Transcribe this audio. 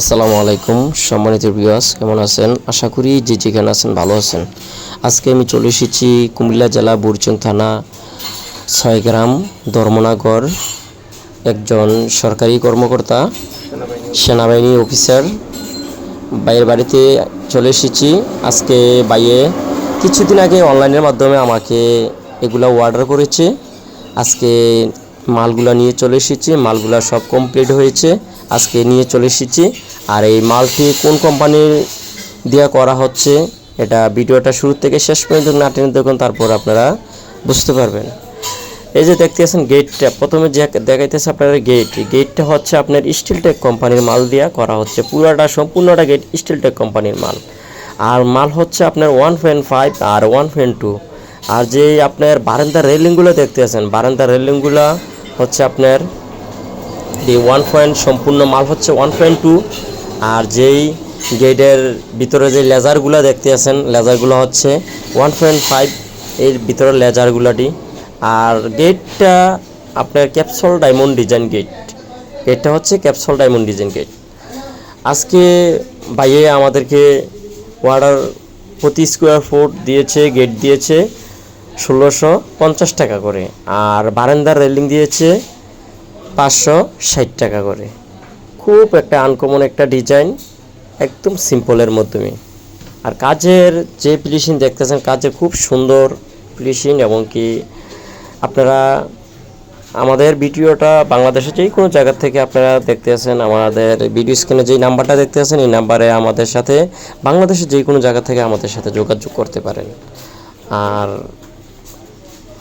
আসসালামু আলাইকুম সম্মানিত বিয়াস কেমন আছেন? আশা করি যে যেখানে আছেন ভালো আছেন। আজকে আমি চলে এসেছি কুমিল্লা জেলা বুরচুং থানা, ছয়গ্রাম, ধর্মনগর, একজন সরকারি কর্মকর্তা, সেনাবাহিনী অফিসার। বাইয়ের বাড়িতে চলে এসেছি। আজকে বাইয়ে কিছুদিন আগে অনলাইনের মাধ্যমে আমাকে এগুলা অর্ডার করেছে। আজকে মালগুলা নিয়ে চলে এসেছি, মালগুলা সব কমপ্লিট হয়েছে, আজকে নিয়ে চলে এসেছি। আর এই মালটি কোন কোম্পানির দেওয়া করা হচ্ছে, এটা ভিডিওটা শুরু থেকে শেষ পর্যন্ত না টেনে দেখুন, তারপর আপনারা বুঝতে পারবেন। এই যে দেখতেছেন গেটটা প্রথমে যে দেখাইতেছে আপনার গেট গেটটা হচ্ছে আপনার স্টিলটেক কোম্পানির মাল দিয়া করা হচ্ছে, পুরোটা সম্পূর্ণটা গেট স্টিলটেক কোম্পানির মাল। আর মাল হচ্ছে আপনার ওয়ান পয়েন্ট ফাইভ আর ওয়ান পয়েন্ট টু আর যে আপনার বারান্দার রেলিংগুলো দেখতে আছেন বারান্দার রেলিংগুলো হচ্ছে আপনার এই ওয়ান পয়েন্ট সম্পূর্ণ মাল হচ্ছে ওয়ান পয়েন্ট টু আর যেই গেটের ভিতরে যে লেজারগুলো দেখতে আছেন, লেজারগুলো হচ্ছে ওয়ান পয়েন্ট ফাইভ এর ভিতরে লেজারগুলোটি। আর গেটটা আপনার ক্যাপসুল ডায়মন্ড ডিজাইন গেট গেটটা হচ্ছে ক্যাপসুল ডায়মন্ড ডিজাইন গেট আজকে ভাইয়ে আমাদেরকে অর্ডার প্রতি স্কোয়ার ফুট দিয়েছে গেট দিয়েছে। ষোলোশো পঞ্চাশ টাকা করে। আর বারান্দার রেলিং দিয়েছে পাঁচশো ষাট টাকা করে। খুব একটা আনকমন একটা ডিজাইন একদম সিম্পলের মাধ্যমে। আর কাজের যে ফিনিশিং দেখতেছেন কাজের খুব সুন্দর ফিনিশিং এবং কি আপনারা আমাদের ভিডিওটা বাংলাদেশের যে কোনো জায়গা থেকে আপনারা দেখতে আছেন আমাদের ভিডিও স্ক্রিনে যেই নাম্বারটা দেখতে আছেন এই নাম্বারে আমাদের সাথে বাংলাদেশের যে কোনো জায়গা থেকে আমাদের সাথে যোগাযোগ করতে পারেন। আর